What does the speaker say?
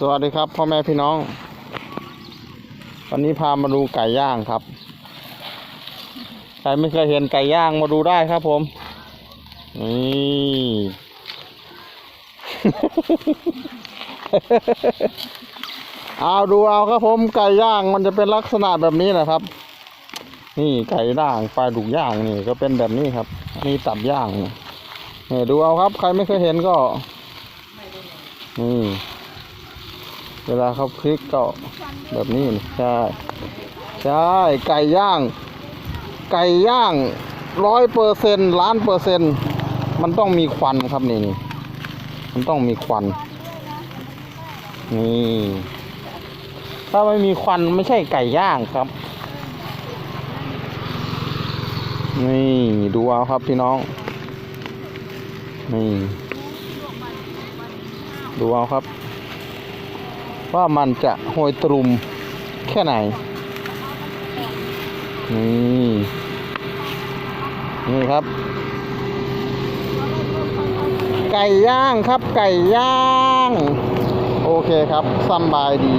สวัสดีครับพ่อแม่พี่น้อง วันนี้พามาดูไก่ย่างครับ ใครไม่เคยเห็นไก่ย่างมาดูได้ครับผม นี่เอาดูเอาครับผมไก่ย่างมันจะเป็นลักษณะแบบนี้นะครับ นี่ไก่ย่างปลาดุกย่างนี่ก็เป็นแบบนี้ครับนี่ตับย่างนี่นี่ดูเอาครับ ใครไม่เคยเห็นก็นี่ เวลาเขาคลิกก็แบบนี้นี่ใช่ใช่ไก่ย่าง ไก่ย่างร้อยเปอร์เซ็นล้านเปอร์เซ็นมันต้องมีควันครับนี่นี่มันต้องมีควัน นี่ ถ้าไม่มีควันไม่ใช่ไก่ย่างครับ นี่ดูเอาครับพี่น้อง นี่ ดูเอาครับ ว่ามันจะโหยตรุมแค่ไหน นี่นี่ครับ ไก่ย่างครับไก่ย่าง โอเคครับสำบายดี